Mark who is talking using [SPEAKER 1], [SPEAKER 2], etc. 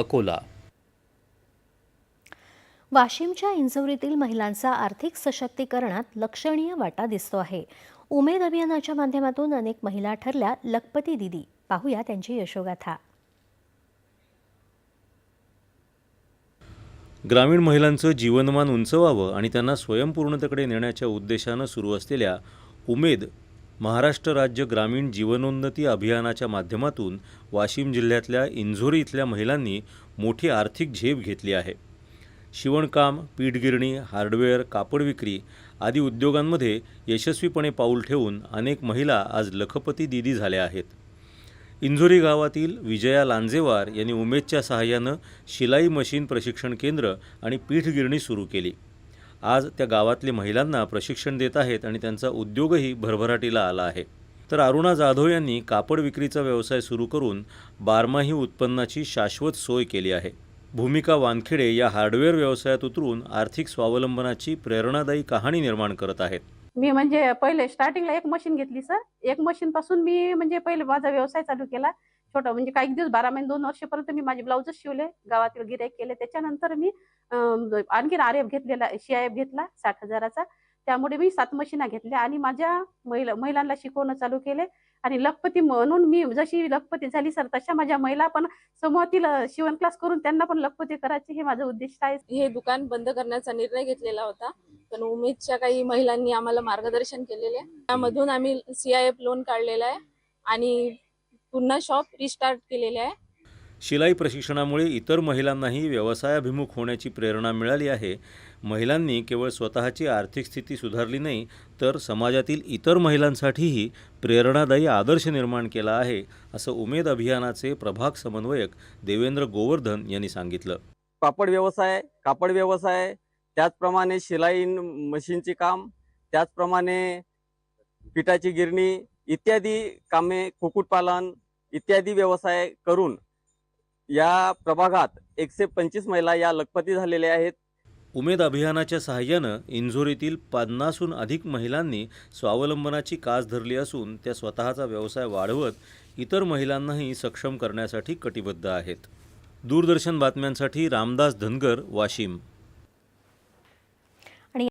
[SPEAKER 1] अकोला.
[SPEAKER 2] वाशिमच्या इंझोरीतील महिलांचा आर्थिक सशक्तीकरणात लक्षणीय वाटा दिसतो आहे. उमेद अभियानाच्या माध्यमातून अनेक महिला ठरल्या लखपती दिदी. पाहूया त्यांची यशोगाथा.
[SPEAKER 1] ग्रामीण महिलांचं जीवनमान उंचवावं आणि त्यांना स्वयंपूर्णतेकडे नेण्याच्या उद्देशानं सुरू असलेल्या उमेद महाराष्ट्र राज्य ग्रामीण जीवनोन्नती अभियानाच्या माध्यमातून वाशिम जिल्ह्यातल्या इंझोरी इथल्या महिलांनी मोठी आर्थिक झेप घेतली आहे. शिवणकाम पीठगिरणी हार्डवेअर कापड विक्री आदी उद्योगांमध्ये यशस्वीपणे पाऊल ठेवून अनेक महिला आज लखपती दिदी झाल्या आहेत. इंझोरी गावातील विजया लांजेवार यांनी उमेदच्या सहाय्यानं शिलाई मशीन प्रशिक्षण केंद्र आणि पीठगिरणी सुरू केली. आज त्या गावातली महिलांना प्रशिक्षण देत आहेत आणि त्यांचा उद्योगही भरभराटीला आला आहे. तर अरुणा जाधव यांनी कापड विक्रीचा व्यवसाय सुरू करून बारमाही उत्पन्नाची शाश्वत सोय केली आहे. भूमिका वानखेडे या हार्डवेअर व्यवसायात उतरून आर्थिक स्वावलंबनाची प्रेरणादायी कहाणी निर्माण करत आहेत.
[SPEAKER 3] मी म्हणजे पहिले स्टार्टिंगला एक मशीन घेतली सर एक मशीन पासून मी म्हणजे पहिले माझा व्यवसाय चालू केला. छोटं म्हणजे काही दिवस बारा महिने दोन वर्षपर्यंत मी माझे ब्लाउजच शिवले गावातील गिराईक केले. त्याच्यानंतर मी आणखीन आर एफ घेतलेला सी आय एफ घेतला साठ हजाराचा. त्यामुळे मी सात मशीना घेतल्या आणि माझ्या महिला महिलांना शिकवणं चालू केले. आणि लखपती म्हणून मी जशी लखपती झाली सर तशा माझ्या महिला पण समूहातील शिवण क्लास करून त्यांना पण लखपती करायचे हे माझं उद्दिष्ट आहे.
[SPEAKER 4] हे दुकान बंद करण्याचा निर्णय घेतलेला होता. पण उमेदच्या काही महिलांनी आम्हाला मार्गदर्शन केलेले. आहे त्यामधून आम्ही सी आय एफ लोन काढलेलं आहे. आणि पुन्हा शॉप रिस्टार्ट केलेले आहे.
[SPEAKER 1] शिलाई प्रशिक्षणामुळे इतर महिलांनाही व्यवसायाभिमुख होण्याची प्रेरणा मिळाली आहे. महिलांनी केवळ स्वतःची आर्थिक स्थिती सुधारली नाही तर समाजातील इतर महिलांसाठीही प्रेरणादायी आदर्श निर्माण केला आहे असं उमेद अभियानाचे प्रभाग समन्वयक देवेंद्र गोवर्धन यांनी सांगितलं.
[SPEAKER 5] कापड व्यवसाय कापड व्यवसाय त्याचप्रमाणे शिलाई मशीनचे काम त्याचप्रमाणे पिठाची गिरणी इत्यादी कामे कुक्कुटपालन इत्यादी व्यवसाय करून या प्रभागात एकशे पंचवीस महिला या लखपती झालेल्या आहेत.
[SPEAKER 1] उमेद अभियानाच्या सहाय्यानं इंझोरीतील पन्नासहून अधिक महिलांनी स्वावलंबनाची कास धरली असून त्या स्वतःचा व्यवसाय वाढवत इतर महिलांनाही सक्षम करण्यासाठी कटिबद्ध आहेत. दूरदर्शन बातम्यांसाठी रामदास धनगर वाशिम.